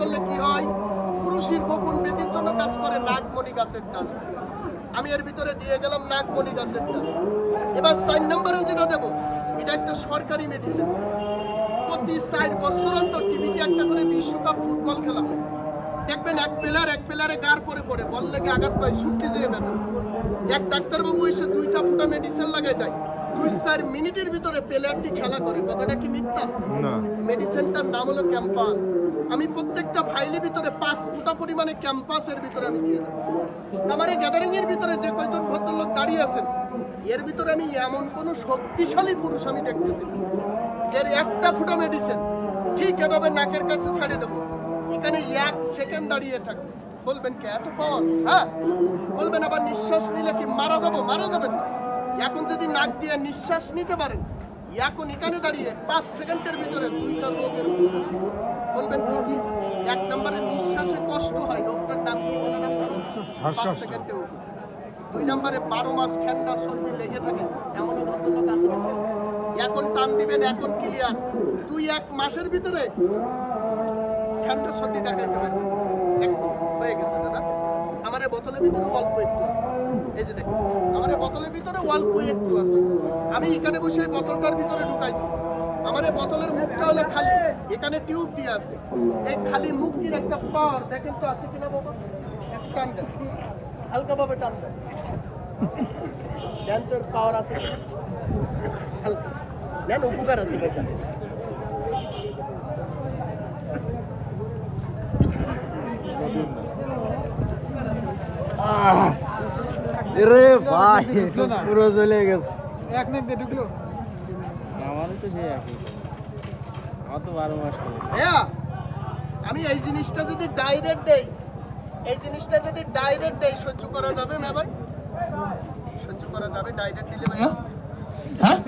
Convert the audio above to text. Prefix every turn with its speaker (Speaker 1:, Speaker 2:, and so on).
Speaker 1: করলে কি হয়? পুরুষের গোপন বৃদ্ধির জন্য কাজ করে নাগমণি গাছের ডাল। আমি এর ভিতরে দিয়ে গেলাম নাগমণি গাছের ডাল। এবার চার নম্বরে যেটা দেবো, এটা একটা সরকারি মেডিসিন প্রতি চার বছর অন্তর টিভিতে একটা করে বিশ্বকাপ ফুটবল খেলা হয়। দেখবেন এক প্লেয়ার এক প্লেয়ারে গার পরে পড়ে, বল লেগে আঘাত পায় ছুটতে যেয়ে ব্যথা এক ডাক্তারবাবু এসে দুইটা ফুটা মেডিসিন লাগাই দেয়। দুই চার মিনিটের ভিতরে প্লেয়ারটি খেলা করে। কথাটা কি মিথ্যা?
Speaker 2: না।
Speaker 1: মেডিসিনটার নাম হলো ক্যাম্পাস আমি প্রত্যেকটা ফাইলের ভিতরে পাঁচ ফুটা পরিমাণে ক্যাম্পাসের ভিতরে আমি দিয়ে যাব আমার এই গ্যাদারিং এর ভিতরে যে কয়জন ভদ্রলোক দাঁড়িয়ে আছেন এর ভিতরে আমি এমন কোনো শক্তিশালী পুরুষ আমি দেখতেছি না। যে এর একটা ফুটা মেডিসিন ঠিক এভাবে নাকের কাছে ছাড়িয়ে দেবো। এখানে এক সেকেন্ড দাঁড়িয়ে থাকবে। বলবেন কে এত পাওয়ার হ্যাঁ। বলবেন আবার নিঃশ্বাস নিলে কি মারা যাব? মারা যাবেন না। এখন যদি নাক দিয়ে নিঃশ্বাস নিতে পারেন এখন এখানে দাঁড়িয়ে পাঁচ সেকেন্ডের ভিতরে দুইটা রোগের বলবেন কি কি? এক নম্বরে নিঃশ্বাসে কষ্ট হয় রোগটার নাম কি বলেন পাঁচ। সেকেন্ডে দুই নম্বরে বারো মাস ঠান্ডা সর্দি লেগে থাকে এমনও ভদ্রলোক আছে এখন টান দিবেন এখন ক্লিয়ার দুই এক মাসের ভিতরে ঠান্ডা সর্দি দেখাইতে পারবেন একদম হয়ে গেছে। বোতলের ভিতরে অল্প একটু আছে। এই যে দেখুন আমার বোতলের ভিতরে অল্প একটু আছে। আমি এখানে বসে বোতলটার ভিতরে ঢুকাইছি। আমার বোতলের মুখটা হলো খালি। এখানে টিউব দিয়ে আছে। এই খালি মুখটির একটা পাওয়ার দেখেন তো আছে কিনা বাবা? একটু টান দেন। হালকাভাবে টান দেন। দেন তোর পাওয়ার আছে কিনা? হালকা। দেন উপকার আছে বেচা
Speaker 2: রে ভাই
Speaker 3: না।
Speaker 2: পুরো চলে গেছে।
Speaker 3: এক নাক দিয়ে ঢুকলো?
Speaker 4: আমারও তো সেই একই। আমার তো বারো মাস
Speaker 1: আমি এই জিনিসটা যদি ডাইরেক্ট দেই এই জিনিসটা যদি ডাইরেক্ট দেই সহ্য করা যাবে মে ভাই? সহ্য করা যাবে ডাইরেক্ট দিলে ভাইয়া? হ্যাঁ?